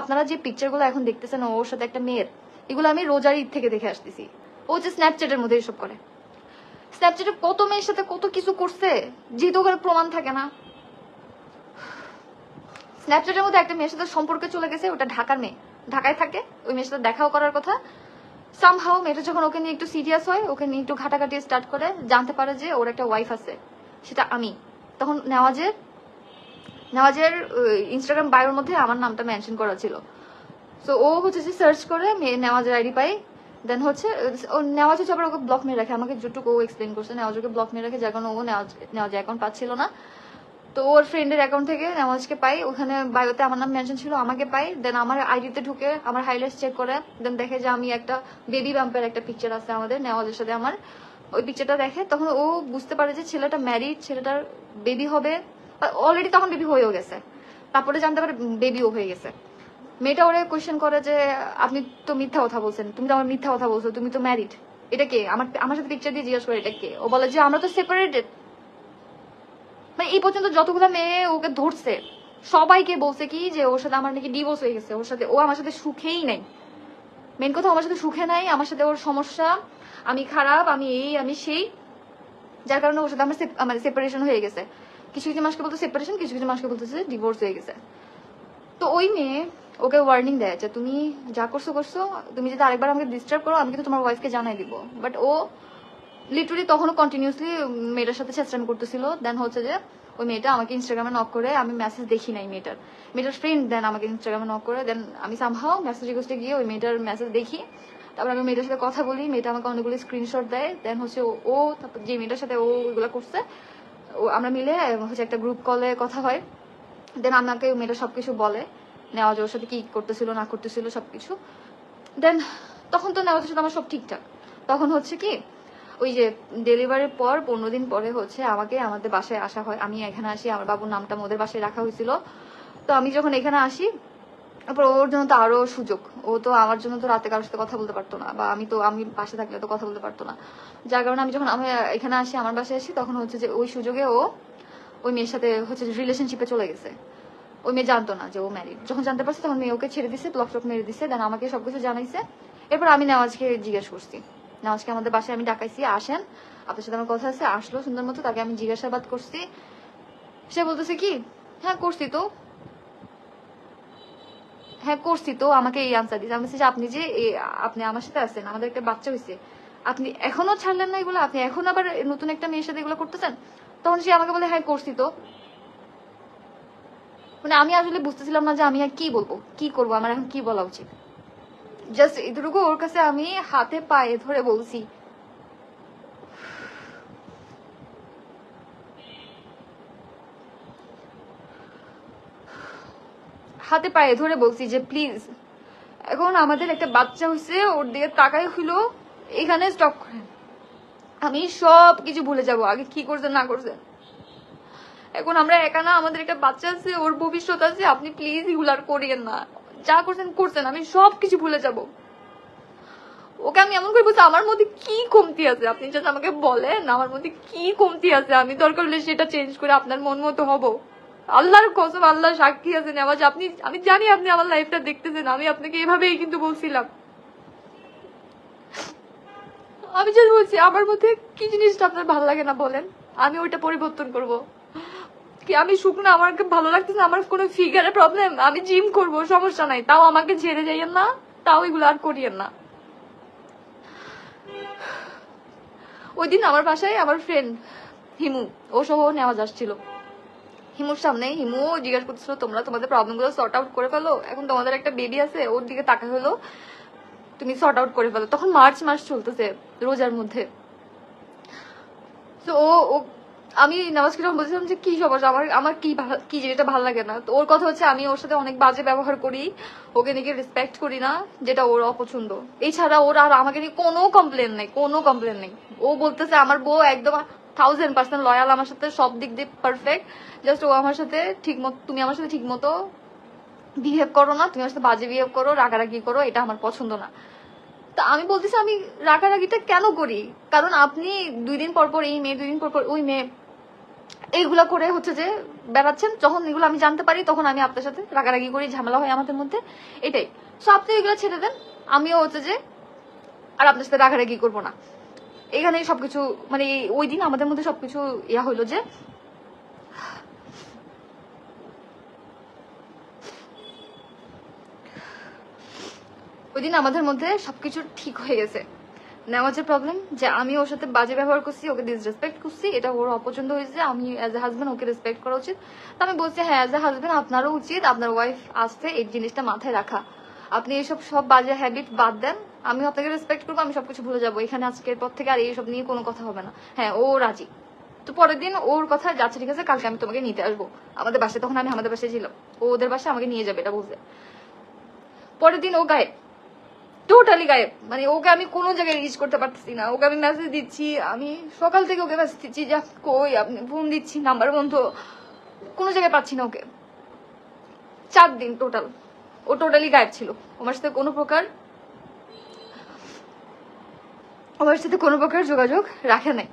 আপনারা যে পিকচারগুলো এখন দেখতেছেন ওর সাথে একটা মেয়ের, এগুলো আমি রোজার ঈদ থেকে দেখে আসতেছি। ও যে স্ন্যাপচ্যাটের মধ্যে এসব করে। স্ন্যাপচ্যাটে কত মেয়ের সাথে কত কিছু করছে, যেহেতু ওখানে প্রমাণ থাকে না। স্ন্যাপচ্যাটের মধ্যে একটা মেয়ের সাথে সম্পর্কে চলে গেছে, ওটা ঢাকার মেয়ে। ঢাকায় থাকে, ওই মেয়ের সাথে দেখাও করার কথা। সামহাও মেয়েটা যখন ওকে নিয়ে একটু সিরিয়াস হয়, ওকে নিয়ে একটু ঘাটাঘাটি স্টার্ট করে, জানতে পারে যে ওর একটা ওয়াইফ আছে, সেটা আমি। তখন নেওয়াজের নেওয়াজের ইনস্টাগ্রাম বায়োর মধ্যে আমার নামটা মেনশন করা ছিল। সো ও হচ্ছে যে সার্চ করে নেওয়াজের আইডি পাই দেন হচ্ছে, ও, নেওয়াজ হচ্ছে আবার ওকে ব্লক মেরে রাখে। আমাকে যেটুকু ও এক্সপ্লেন করছে নেওয়াজ ওকে ব্লক মেরে রাখে, যার কারণে ও নেওয়াজ অ্যাকাউন্ট পাচ্ছিল না। তো ওর ফ্রেন্ডের অ্যাকাউন্ট থেকে নেওয়াজকে পাই। ওখানে বায়োতে আমার নাম মেনশন ছিল, আমাকে পাই। দেন আমার আইডিতে ঢুকে আমার হাইলাইটস চেক করে। দেন দেখে যে আমি একটা বেবি বাম্পের একটা পিকচার আছে আমাদের, নেওয়াজের সাথে আমার। ওই পিকচারটা দেখে, তখন ও বুঝতে পারে যে ছেলেটা ম্যারিড ছেলেটার বেবি হবে। অলরেডি তখন বেবি হয়েও গেছে। তারপরে জানতে পারে বেবিও হয়ে গেছে। মেয়েটা ওরে কোয়েশ্চেন করে যে, আপনি তো মিথ্যা কথা বলছেন। তুমি তো আমার মিথ্যা কথা বলছো, তুমি তো ম্যারিড এটা কে? আমার আমার সাথে পিকচার দিয়ে জিজ্ঞেস করে, এটা কে? ও বলে যে, আমরা তো সেপারেটেড মানে এই পর্যন্ত যতগুলো মেয়ে ওকে ধরছে, সবাইকে বলছে কি যে, ওর সাথে আমার নাকি ডিভোর্স হয়ে গেছে। ওর সাথে, ও আমার সাথে সুখেই নাই। মেন কথা আমার সাথে সুখে নাই, আমার সাথে ওর সমস্যা। আমি খারাপ, আমি এই, আমি সেই। যার কারণে ওর সাথে আমার আমার সেপারেশন হয়ে গেছে। কিছু কিছু মানুষকে বলতে সেপারেশন কিছু কিছু মানুষকে বলতেছে ডিভোর্স হয়ে গেছে। তো ওই মেয়ে ওকে ওয়ার্নিং দেয় যে তুমি যা করছ করছ, তুমি যদি আরেকবার আমাকে ডিস্টার্ব করো, আমি কিন্তু তোমার ওয়াইফকে জানাই দিব। বাট ও লিটারালি তখনও কন্টিনিউসলি মেয়েটার সাথে চেষ্টামি করতেছিল। দেন হচ্ছে যে ওই মেয়েটা আমাকে ইনস্টাগ্রামে নক করে, আমি মেসেজ দেখি নাই মেয়েটার। মেয়েটার ফ্রেন্ড দেন আমাকে ইনস্টাগ্রামে নক করে দেন আমি সামহাও মেসেজ রিকোয়েস্টে গিয়ে ওই মেয়েটার মেসেজ দেখি। তারপর আমি মেয়েটার সাথে কথা বলি, মেয়েটা আমাকে অনেকগুলো স্ক্রিনশট দেয় দেন হচ্ছে ও- তারপর যে মেয়েটার সাথে ও ওইগুলো করছে, ও আমরা মিলে হচ্ছে একটা গ্রুপ কলে কথা হয়। দেন আমাকে মেয়েটা সবকিছু বলে নেওয়াজ ওর সাথে কি করতেছিল, না করতেছিল, সবকিছু। দেন তখন তো নেওয়াজের সাথে আমার সব ঠিকঠাক। তখন হচ্ছে কি, ওই যে ডেলিভারির পর পনেরো দিন পরে হচ্ছে আমাকে আমাদের বাসায় আসা হয়। আমি এখানে আসি, আমার বাবুর নামটা ওদের বাসায় রাখা হয়েছিল। তো আমি যখন এখানে আসি তারপর ওর জন্য তো আরও সুযোগ। ও তো আমার জন্য তো রাতে কারোর সাথে কথা বলতে পারতো না, বা আমি তো, আমি পাশে থাকলে তো কথা বলতে পারতো না। যার কারণে আমি যখন, আমি এখানে আসি, আমার বাসায় আসি, তখন হচ্ছে যে ওই সুযোগে ও ওই মেয়ের সাথে হচ্ছে রিলেশনশিপে চলে গেছে। ওই মেয়ে জানতো না যে ও ম্যারিড যখন জানতে পারছে, তখন মেয়ে ওকে ছেড়ে দিছে ব্লক টক মেরে দিছে দেন আমাকে সবকিছু জানাইছে। এরপর আমি নেওয়াজকে জিজ্ঞেস করছি। নেওয়াজকে আমাদের বাসায় আমি ডাকাইছি, আসেন, আপনার সাথে আমার কথা আছে, আসলো সুন্দর মতো, তাকে আমি জিজ্ঞাসাবাদ করছি। সে বলতেছে কি? হ্যাঁ করছি তো। হ্যাঁ করছি তো, আমাকে এই আনসার দিচ্ছে আমি আপনি যে আপনি আমার সাথে আছেন, আমাদের একটা বাচ্চা হয়েছে, আপনি এখনও ছাড়লেন না এগুলো? আপনি এখন আবার নতুন একটা মেয়ের সাথে এগুলো করতেছেন? তখন সে আমাকে বলে হ্যাঁ করছি তো। মানে আমি আসলে বুঝতেছিলাম না যে আমি আর কি বলব, কি করব, আমার এখন কি বলা উচিত? জাস্ট এটুকু ওর কাছে আমি হাতে পায়ে ধরে বলছি। হাতে পায়ে ধরে বলছি যে, প্লিজ। এখন আমাদের একটা বাচ্চা হয়েছে, ওর দিকে তাকাই হইল, এখানে স্টপ করেন আমি সব কিছু ভুলে যাব, আগে কি করছেন, না করছেন। এখন আমরা একা না, আমাদের একটা বাচ্চা আছে, ওর ভবিষ্যৎ আছে, আপনি প্লিজ এগুলো আর করিয়েন না। যা করছেন করছেন, আমি সব কিছু ভুলে যাব। ওকে আমি এমন করে বলছি, আমার মধ্যে কি কমতি আছে? আপনি যদি আমাকে বলেন, আমার মধ্যে কি কমতি আছে? আমি দরকার হলে সেটা চেঞ্জ করে আপনার মন মতো হব। আল্লাহর কসম আল্লাহ সাক্ষী আছে নেওয়াজ আপনি আমি জানি আপনি আমার লাইফটা দেখতেছেন আমি আপনাকে এভাবেই কিন্তু বলছিলাম। আমি যদি বলছি, আমার মধ্যে কি জিনিসটা আপনার ভালো লাগে না বলেন? আমি ওইটা পরিবর্তন করব। কি আমি শুকনো আমাকে ভালো লাগতেছে আমার কোনো ফিগারের প্রবলেম আমি জিম করব, সমস্যা নাই। তাও আমাকে ছেড়ে যাইয়েন না, তাও এগুলো আর করিয়েন না। ওই দিন আমার বাসায় আমার ফ্রেন্ড হিমু ও সহ নেওয়াজ আসছিল হিমুর সামনে, হিমু, জিজ্ঞেস করতেছিল, তোমরা তোমাদের প্রবলেমগুলো সর্ট আউট করে ফেলো? এখন তোমাদের একটা বেবি আছে, ওর দিকে তাকা হলো, তুমি সর্ট আউট করে ফেলো। তখন মার্চ মাস চলতেছে, রোজার মধ্যে। তো ও আমি নামাজকে যখন বলছিলাম যে, কি সমস্যা? আমার আমার কি কি যেটা ভালো লাগে না? তো ওর কথা হচ্ছে, আমি ওর সাথে অনেক বাজে ব্যবহার করি, ওকে নাকি রেসপেক্ট করি না, যেটা ওর অপছন্দ। এছাড়া ওর আর আমাকে নিয়ে কোনো কমপ্লেন নেই, কোনো কমপ্লেন নেই। ও বলতেছে, আমার বউ একদম থাউজেন্ড পার্সেন্ট লয়াল আমার সাথে, সব দিক দিয়ে পারফেক্ট জাস্ট ও আমার সাথে ঠিক মতো তুমি আমার সাথে ঠিক মতো বিহেভ করো না, তুমি আমার সাথে বাজে বিহেভ করো, রাগারাগি করো, এটা আমার পছন্দ না। তা আমি বলতেছি, আমি রাগারাগিটা কেন করি? কারণ আপনি দুই দিন পর পর এই মেয়ে, দুই দিন পর পর ওই মেয়ে, এইগুলা করে হচ্ছে যে বেড়াচ্ছেন, যখন এগুলো আমি জানতে পারি, তখন আমি আপনার সাথে রাগারাগি করি, ঝামেলা হয় আমাদের মধ্যে, এটাই। সো আপনি এগুলো ছেড়ে দেন, আমিও হচ্ছে যে আর আপনার সাথে রাগারাগি করব না। এখানে সবকিছু মানে ওই দিন আমাদের মধ্যে সবকিছু ইয়া হইল যে, ওই দিন আমাদের মধ্যে সবকিছু ঠিক হয়ে গেছে। নেওয়াজের প্রবলেম যে আমি ওর সাথে বাজে ব্যবহার করছি, ওকে ডিসরেসপেক্ট করছি, এটা ওর অপছন্দ হয়েছে, আমি অ্যাজ এ হাজবেন্ড ওকে রেসপেক্ট করা উচিত। তো আমি বলছি হ্যাঁ অ্যাজ এ হাজবেন্ড আপনারও উচিত, আপনার ওয়াইফ আসতে এই জিনিসটা মাথায় রাখা। আপনি এইসব সব বাজে হ্যাবিট বাদ দেন আমি আপনাকে রেসপেক্ট করব, আমি সবকিছু ভুলে যাব। এখানে আজকের পর থেকে আর এইসব নিয়ে কোনো কথা হবে না। হ্যাঁ ও রাজি। তো পরের দিন ওর কথা যাচ্ছে, ঠিক আছে? কালকে আমি তোমাকে নিতে আসব। আমাদের বাসায় তখন আমি আমাদের বাসায় ছিলাম। ও ওদের বাসায় আমাকে নিয়ে যাবে, এটা বলছে। পরের দিন ও গায়েব। টোটালি গায়েব। মানে ওকে আমি কোনো জায়গায় রিচ করতে পারতেছি না। ওকে আমি মেসেজ দিচ্ছি, আমি সকাল থেকে ওকে মেসেজ দিচ্ছি, যা, কই আপনি? ফোন দিচ্ছি নাম্বার বন্ধ। কোনো জায়গায় পাচ্ছি না ওকে। চার দিন টোটাল ও টোটালি গায়েব ছিল। আমার সাথে কোনো প্রকার আমার সাথে কোনো প্রকার যোগাযোগ রাখে নাই।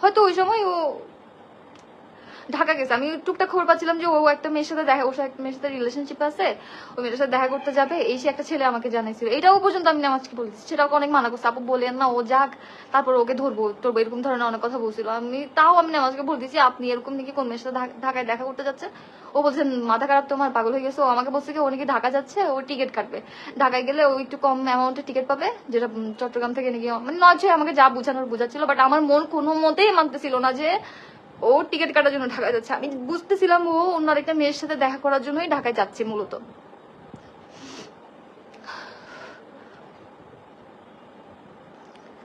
হয়তো ওই সময় ও ঢাকা গেছে। আমি টুকটাক খবর পাচ্ছিলাম যে ও একটা মেয়ের সাথে দেখা ওর সাথে মেয়ের সাথে রিলেশনশিপ আছে। ওই মেয়ের সাথে দেখা করতে যাবে। এই সে একটা ছেলে আমাকে জানাইছিল। এটাও পর্যন্ত আমি নামাজকে বলেছি সেটাও অনেক মানা করছে। আপু বলেন না, ও যাক, তারপর ওকে ধরবো ধরবো, এরকম ধরনের অনেক কথা বলছিল। আমি তাও আমি নামাজকে বলে দিচ্ছি আপনি এরকম নাকি কোন মেয়ের সাথে ঢাকায় দেখা করতে যাচ্ছেন? ও বলছেন মাথা খারাপ তোমার পাগল হয়ে গেছে। ও আমাকে বলছে কি, ও নাকি ঢাকা যাচ্ছে, ও টিকিট কাটবে। ঢাকায় গেলে ও একটু কম অ্যামাউন্টে টিকিট পাবে, যেটা চট্টগ্রাম থেকে নাকি মানে নয় আমাকে যা বোঝানোর বোঝাচ্ছিল বাট আমার মন কোনো মতেই মানতেছিল না যে ও টিকিট কাটার জন্য ঢাকায় যাচ্ছে। আমি বুঝতেছিলাম ও অন্য আরেকটা মেয়ের সাথে দেখা করার জন্যই ঢাকায় যাচ্ছে মূলত।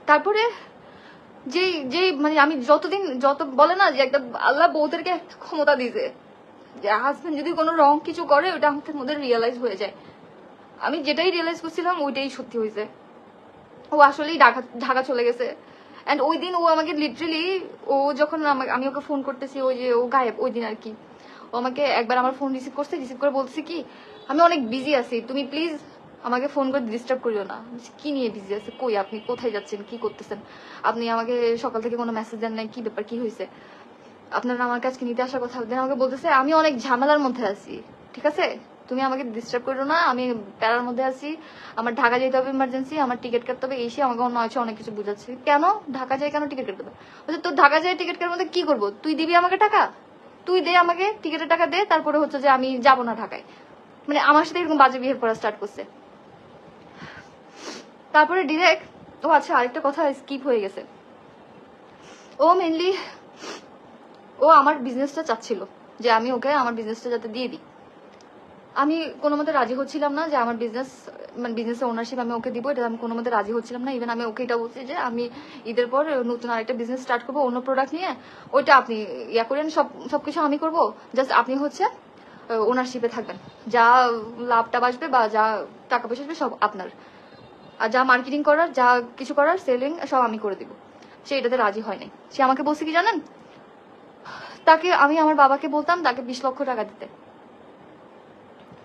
তারপরে যেই যেই মানে আমি যতদিন, যত বলে না যে একটা আল্লাহ বউদেরকে একটা ক্ষমতা দিয়েছে, যে হাজবেন্ড যদি কোনো রং কিছু করে ওটা আমাদের মধ্যে রিয়েলাইজ হয়ে যায়। আমি যেটাই রিয়েলাইজ করছিলাম, ওইটাই সত্যি হয়েছে। ও আসলেই ঢাকা ঢাকা চলে গেছে। অ্যান্ড ওই দিন ও আমাকে লিটারেলি ও যখন আমি ওকে ফোন করতেছি, ওই যে ও গায়েব, ওই দিন আর কি। ও আমাকে একবার আমার ফোন রিসিভ করছে রিসিভ করে বলছে কি, আমি অনেক বিজি আছি, তুমি প্লিজ আমাকে ফোন করে ডিস্টার্ব করিও না। কি নিয়ে বিজি আছে? কই আপনি? কোথায় যাচ্ছেন? কি করতেছেন? আপনি আমাকে সকাল থেকে কোনো মেসেজ দেন নাই, কি ব্যাপার, কি হয়েছে? আপনারা আমার কাছে নিতে আসার কথা দেন আমাকে বলতেছে, আমি অনেক ঝামেলার মধ্যে আছি, ঠিক আছে? তুমি আমাকে ডিস্টার্ব করো না, আমি প্যারার মধ্যে আছি, আমার ঢাকা যেতে হবে ইমার্জেন্সি আমার টিকিট কাটতে হবে, এসে আমাকে অন্য আছে অনেক কিছু বুঝাচ্ছে। কেন? ঢাকা যাই কেন টিকিট কাটতে হবে তোর ঢাকা যাই টিকিট কাটার মধ্যে কি করব? তুই দিবি আমাকে টাকা? তুই দে আমাকে টিকিটের টাকা দে, তারপরে হচ্ছে যে আমি যাব না ঢাকায়। মানে আমার সাথে এরকম বাজে বিহেভ করা স্টার্ট করছে। তারপরে ডিরেক্ট ও আচ্ছা আরেকটা কথা স্কিপ হয়ে গেছে। ও মেনলি ও আমার বিজনেসটা চাচ্ছিল যে আমি ওকে আমার বিজনেসটা যাতে দিয়ে দিই। আমি কোনো মতে রাজি হচ্ছিলাম না যে আমার বিজনেস মানে বিজনেসের ওনারশিপ আমি ওকে দিব, এটা আমি কোনো মতে রাজি হচ্ছিলাম না। ইভেন আমি ওকে এটা বলছি যে আমি ঈদের পর নতুন আরেকটা বিজনেস স্টার্ট করব, অন্য প্রোডাক্ট নিয়ে। ওইটা আপনি ইয়া করেন, সব, সবকিছু আমি করব। জাস্ট আপনি হচ্ছে ওনারশিপে থাকবেন। যা লাভটা বাসবে বা যা টাকা পয়সা আসবে, সব আপনার। আর যা মার্কেটিং করার, যা কিছু করার সেলিং সব আমি করে দিব। সে এটাতে রাজি হয় নাই। সে আমাকে বলছে কি জানেন? তাকে আমি আমার বাবাকে বলতাম তাকে বিশ লক্ষ টাকা দিতে।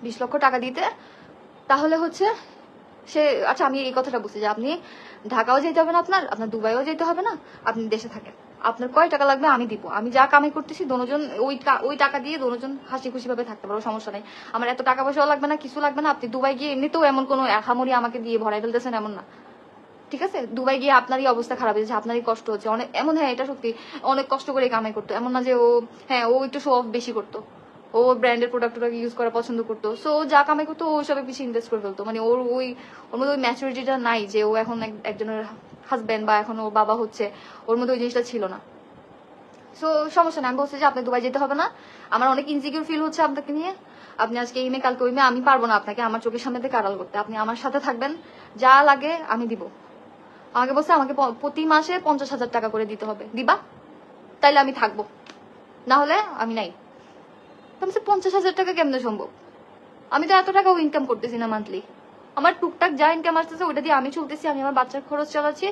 বিশ লক্ষ টাকা দিতে। তাহলে হচ্ছে সে আচ্ছা আমি এই কথাটা বুঝছি যে আপনি ঢাকাও যেতে হবে না আপনার আপনার দুবাইও যেতে হবে না, আপনি দেশে থাকেন। আপনার কয় টাকা লাগবে আমি দিব। আমি যা কামাই করতেছি দোনোজন, ওই ওই টাকা দিয়ে দোনোজন হাসি খুশি ভাবে থাকতে পারব, সমস্যা নেই। আমার এত টাকা পয়সাও লাগবে না, কিছু লাগবে না, আপনি দুবাই গিয়ে এমনিতেও এমন কোনো একামরি আমাকে দিয়ে ভরাই ফেলতেছেন এমন না। ঠিক আছে? দুবাই গিয়ে আপনারই অবস্থা খারাপ হয়েছে, আপনারই কষ্ট হচ্ছে। অনেক, এমন হ্যাঁ এটা সত্যি, অনেক কষ্ট করে কামাই করতো। এমন না যে ও হ্যাঁ ও একটু শো অফ বেশি করতো। ও ব্র্যান্ডের প্রোডাক্ট ইউজ করা পছন্দ করতো। সো যা কামাই করতো, ও সবে বেশি ইনভেস্ট করে ফেলতো। মানে ওর ওই, ওর মধ্যে ওই ম্যাচুরিটিটা নাই যে ও এখন এক- একজনের হাজব্যান্ড বা এখন ও বাবা হচ্ছে, ওর মধ্যে ওই জিনিসটা ছিল না। সো সমস্যা নেই। আমি বলছি যে আপনি দুবাই যেতে হবে না। আমার অনেক ইনসিকিউর ফিল হচ্ছে আপনাকে নিয়ে। আপনি আজকে এই মেয়ে কালকে ওই মেয়ে আমি পারব না আপনাকে। আমার চোখের সামনে থেকে করতে। আপনি আমার সাথে থাকবেন। যা লাগে আমি দিব। আমাকে বলছে, আমাকে প্রতি মাসে পঞ্চাশ হাজার টাকা করে দিতে হবে। দিবা? তাইলে আমি থাকব। না হলে আমি নাই। তো আমি বলছি, পঞ্চাশ হাজার টাকা কেমনে সম্ভব? আমি তো এত টাকাও ইনকাম করতেছি না মান্থলি আমার টুকটাক যা ইনকাম আসতেছে ওটা দিয়ে আমি চলতেছি আমি আমার বাচ্চার খরচ চালাচ্ছি।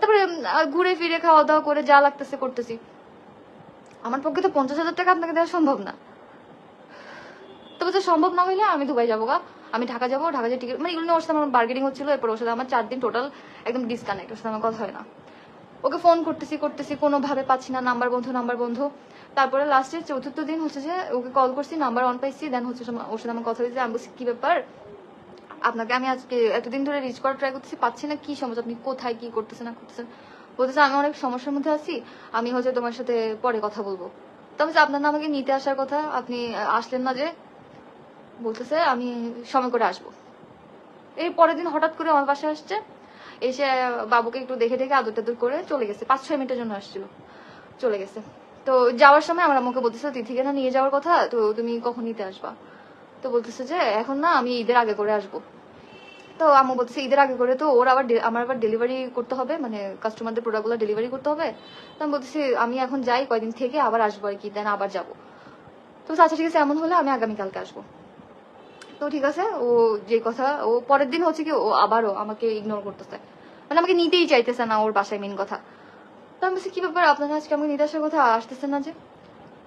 তারপরে ঘুরে ফিরে খাওয়া দাওয়া করে যা লাগতেছে করতেছি। আমার পক্ষে তো পঞ্চাশ হাজার টাকা আপনাকে দেওয়া সম্ভব না। তবে তো সম্ভব না হইলে আমি দুবাই যাব গা। আমি ঢাকা যাব ঢাকা যে টিকিট মানে এগুলো ওর সাথে আমার বার্গেনিং হচ্ছিল এরপর ওর সাথে আমার চার দিন টোটাল একদম ডিসকানেক্ট ওর সাথে আমার কথা হয় না। ওকে ফোন করতেছি করতেছি, কোনোভাবে পাচ্ছি না, নাম্বার বন্ধু নাম্বার বন্ধু। তারপরে লাস্টে চতুর্থ দিন হচ্ছে যে ওকে কল করছি নাম্বার অন পাইছি দেন হচ্ছে ওর সাথে আমার কথা হয়েছে, আমি বলছি, কী ব্যাপার? আপনাকে আমি আজকে এতদিন ধরে রিচ করার ট্রাই করতেছি, পাচ্ছি না, কী সমস্যা? আপনি কোথায়, কী করতেছেন, না করতেছেন? বলতেছে, আমি অনেক সমস্যার মধ্যে আছি, আমি হচ্ছে তোমার সাথে পরে কথা বলব। তো আমি আপনার আমাকে নিতে আসার কথা, আপনি আসলেন না যে? বলতেছে, আমি সময় করে আসব। এর পরের দিন হঠাৎ করে আমার বাসায় আসছে এসে বাবুকে একটু দেখে দেখে আদর টাদর করে চলে গেছে। পাঁচ, ছয় মিনিটের জন্য আসছিল। চলে গেছে। তো যাওয়ার সময় আমার আমাকে বলতেছে, তিথিকে না নিয়ে যাওয়ার কথা? তো তুমি কখন নিতে আসবা? তো বলতেছে যে, এখন না, আমি ঈদের আগে করে আসব। তো আম্মু বলতেছে, ঈদের আগে করে তো ওর আবার আমার আবার ডেলিভারি করতে হবে মানে কাস্টমারদের প্রোডাক্টগুলো ডেলিভারি করতে হবে। তো আমি বলতেছি, আমি এখন যাই, কয়দিন থেকে আবার আসব আর কি, দেন আবার যাব। তো আচ্ছা ঠিক আছে, এমন হলে আমি আগামীকালকে আসব। তো ঠিক আছে, ও যে কথা, ও পরের দিন হচ্ছে কি, ও আবারও আমাকে ইগনোর করতেছে। মানে আমাকে নিতেই চাইতেছে না ওর বাসায় মেন কথা। তো আমি বলছি, কি ব্যাপার? আপনারা আজকে আমাকে নিতে আসার কথা আসতেছে না যে?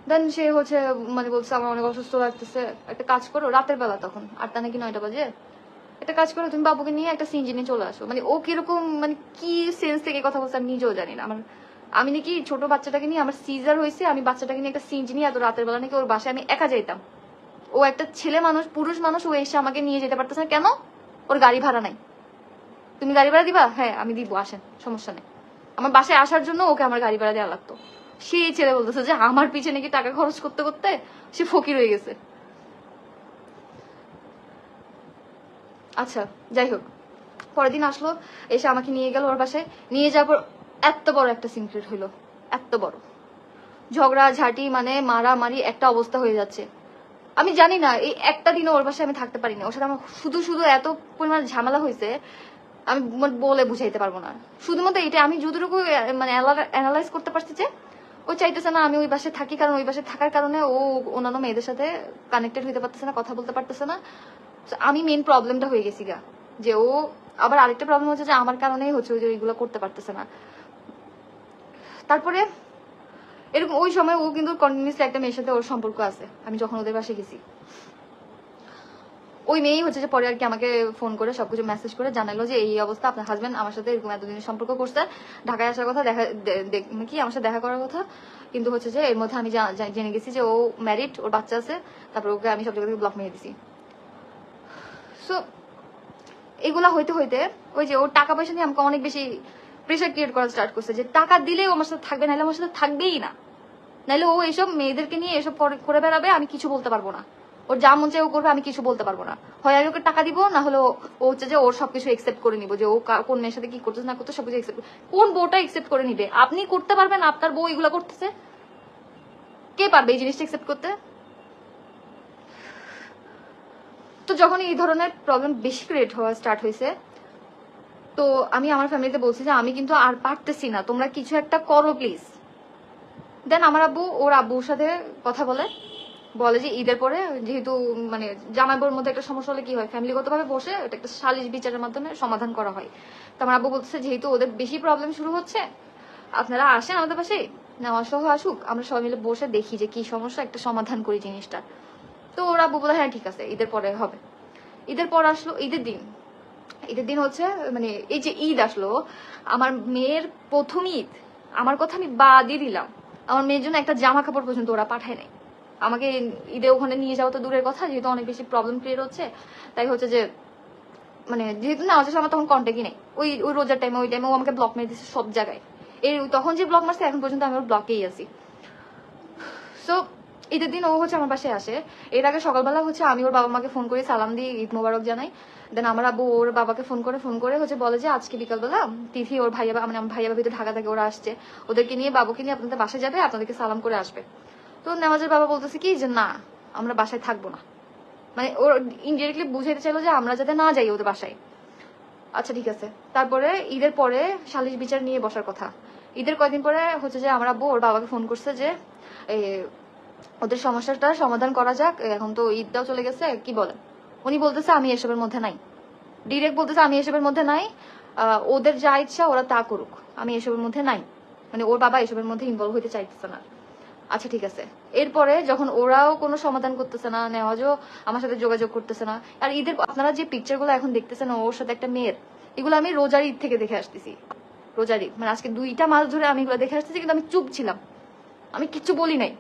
দেন সে হচ্ছে মানে বলছে, আমার অনেক অসুস্থ লাগতেছে। একটা কাজ করো, রাতের বেলা তখন, আটটা নাকি নয়টা বাজে। একটা কাজ করো, তুমি বাবুকে নিয়ে একটা সিনজি নিয়ে চলে আসো। মানে ও কীরকম মানে কি সেন্স থেকে কথা বলছে আমি নিজেও জানি না। আমার, আমি নাকি ছোট বাচ্চাটাকে নিয়ে আমার সিজার হয়েছে, আমি বাচ্চাটাকে নিয়ে একটা সিনজি নিয়ে এত রাতের বেলা নাকি ওর বাসায় আমি একা যাইতাম। ও একটা ছেলে মানুষ, পুরুষ মানুষ, ও এসে আমাকে নিয়ে যেতে পারতেছে না। কেন? ওর গাড়ি ভাড়া নাই। তুমি গাড়ি ভাড়া দিবা? হ্যাঁ আমি দিব, আসেন, সমস্যা নেই। আমার বাসায় আসার জন্য ওকে আমার গাড়ি ভাড়া দেওয়া লাগতো। সেই ছেলে বলতেছে যে আমার পিছনে কি টাকা খরচ করতে করতে সে ফকির হয়ে গেছে। আচ্ছা যাই হোক। পরের দিন আসলো, এসে আমাকে নিয়ে গেল ওর বাসায়। নিয়ে যাওয়ার পর এত বড় একটা সিক্রেট হইল। এত বড়। ঝগড়া, ঝাঁটি মানে মারামারি একটা অবস্থা হয়ে যাচ্ছে। আমি জানি না, এই একটা দিনও ওর বাসায় আমি থাকতে পারি না ওর সাথে আমার শুধু শুধু এত পরিমাণ ঝামেলা হয়েছে আমি মানে বলে বুঝাইতে পারব না। শুধুমাত্র এটা আমি যতটুকু মানে অ্যানালাইজ করতে পারছি যে, ও চাইতেছে না আমি ওই বাসে থাকি, কারণ ওই বাসে থাকার কারণে ও অন্যান্য মেয়েদের সাথে কানেক্টেড হইতে পারতেছে না, কথা বলতে পারতেছে না। আমি মেন প্রবলেমটা হয়ে গেছি গা, যে ও, আবার আরেকটা প্রবলেম হচ্ছে যে আমার কারণেই হচ্ছে ওই যে ওইগুলো করতে পারতেছে না। তারপরে, এরকম ওই সময় ও কিন্তু কন্টিনিউসলি একটা মেয়ের সাথে ওর সম্পর্ক আছে, আমি যখন ওদের বাসায় গেছি। ওই মেয়েই হচ্ছে যে পরে আর কি আমাকে ফোন করে, সবকিছু মেসেজ করে জানালো যে এই অবস্থা, আপনার হাজবেন্ড আমার সাথে এরকম এতদিনের সম্পর্ক করছে, ঢাকায় আসার কথা, দেখা মানে কি, আমার সাথে দেখা করার কথা। কিন্তু হচ্ছে যে এর মধ্যে আমি জেনে গেছি যে ও ম্যারিড ওর বাচ্চা আছে, তারপর ওকে আমি সব জায়গা থেকে ব্লক মেরে দিছি। সো এগুলা হইতে হইতে ওই যে ওর টাকা পয়সা নিয়ে আমাকে অনেক বেশি প্রেশার ক্রিয়েট করা স্টার্ট করছে, যে টাকা দিলে ও আমার সাথে থাকবে, নাহলে আমার সাথে থাকবেই না। নাহলে ও এসব মেয়েদেরকে নিয়ে এসব করে বেড়াবে, আমি কিছু বলতে পারব না। ওর যা মন চাই ও করবে, আমি কিছু বলতে পারব না। হয় আমি ওকে টাকা দিব, না হলে ও- হচ্ছে যে ওর সবকিছু একসেপ্ট করে নিবো, যে ও কোন মেয়ের সাথে কি করতেছে, না করতে সবকিছু একসেপ্ট কোন বউটা একসেপ্ট করে নিবে? আপনি করতে পারবেন, আপনার বউ এগুলো করতেছে? কে পারবে এই জিনিসটা একসেপ্ট করতে? তো যখন এই ধরনের প্রবলেম বেশি ক্রিয়েট হওয়া স্টার্ট হয়েছে, তো আমি আমার ফ্যামিলিতে বলছি যে আমি কিন্তু আর পারতেছি না, তোমরা কিছু একটা করো প্লিজ দেন আমার আব্বু, ওর আব্বুর সাথে কথা বলে। বলে যে ঈদের পরে যেহেতু মানে জামাই বোর মধ্যে একটা সমস্যা হলে কি হয়? ফ্যামিলিগত ভাবে বসে এটা একটা সালিশ বিচারের মাধ্যমে সমাধান করা হয়। তো আমার আব্বু বলতেছে, যেহেতু ওদের বেশি প্রবলেম শুরু হচ্ছে, আপনারা আসেন আমাদের পাশে নেওয়া সহ আসুক। আমরা সবাই মিলে বসে দেখি যে কি সমস্যা, একটা সমাধান করি জিনিসটা। তো ওরা আব্বু বলে হ্যাঁ ঠিক আছে, ঈদের পরে হবে। ঈদের পর আসলো, ঈদের দিন। ঈদের দিন হচ্ছে মানে এই যে ঈদ আসলো, আমার মেয়ের প্রথম ঈদ। আমার কথা আমি বাদই দিলাম। আমার মেয়ের জন্য একটা জামা কাপড় পর্যন্ত ওরা পাঠায় নাই। আমাকে ঈদে ওখানে নিয়ে যাওয়া তো দূরের কথা, যেহেতু অনেক বেশি প্রবলেম ক্রিয়েট হচ্ছে, তাই হচ্ছে যে মানে যেহেতু না হচ্ছে আমার তখন কন্ট্যাক্টই নেই। ওই ওই রোজার টাইমে ওই টাইমে ও আমাকে ব্লক মেরে দিচ্ছে সব জায়গায়। এই তখন যে ব্লক মারছে, এখন পর্যন্ত আমি ওর ব্লকেই আছি। সো ঈদের দিন ও হচ্ছে আমার বাসায় আসে। এর আগে সকালবেলা হচ্ছে আমি ওর বাবা মাকে ফোন করি, সালাম দিয়ে ঈদ মোবারক জানাই। দেন আমার আব্বু ওর বাবাকে ফোন করে ফোন করে হচ্ছে বলে যে, আজকে বিকালবেলা তিথি ওর ভাইয়া মানে আমার ভাইয়া ভাবি তো ঢাকা থেকে ওরা আসছে। ওদেরকে নিয়ে বাবুকে নিয়ে আপনাদের বাসায় যাবে, আপনাদেরকে সালাম করে আসবে। তো নেওয়াজের বাবা বলতেছে কি যে, না, আমরা বাসায় থাকব না। মানে ওর ইনডিরেক্টলি বুঝাইতে চাইলো যে, আমরা যাতে না যাই ওদের বাসায়। আচ্ছা ঠিক আছে। তারপরে ঈদের পরে সালিশ বিচার নিয়ে বসার কথা। ঈদের কয়দিন পরে হচ্ছে যে, আমার আব্বু ওর বাবাকে ফোন করছে যে ওদের সমস্যাটা সমাধান করা যাক, এখন তো ঈদটাও চলে গেছে, কি বলেন উনি বলতেছে, আমি এসবের মধ্যে নাই। ডিরেক্ট বলতেছে, আমি এসবের মধ্যে নাই ওদের যা ইচ্ছা ওরা তা করুক। আমি এসবের মধ্যে নাই। মানে ওর বাবা এসবের মধ্যে ইনভলভ হইতে চাইতেছে না। আচ্ছা ঠিক আছে। এরপরে যখন ওরাও কোনো সমাধান করতেছে না, নেওয়াজও আমার সাথে যোগাযোগ করতেছে না, আর ঈদের আপনারা যে পিকচারগুলো এখন দেখতেছেন, ওর সাথে একটা মেয়ের, এগুলো আমি রোজার ঈদ থেকে দেখে আসতেছি। রোজার ঈদ মানে আজকে দুইটা মাস ধরে আমি এগুলো দেখে আসতেছি, কিন্তু আমি চুপ ছিলাম। আমি কিচ্ছু বলি নাই।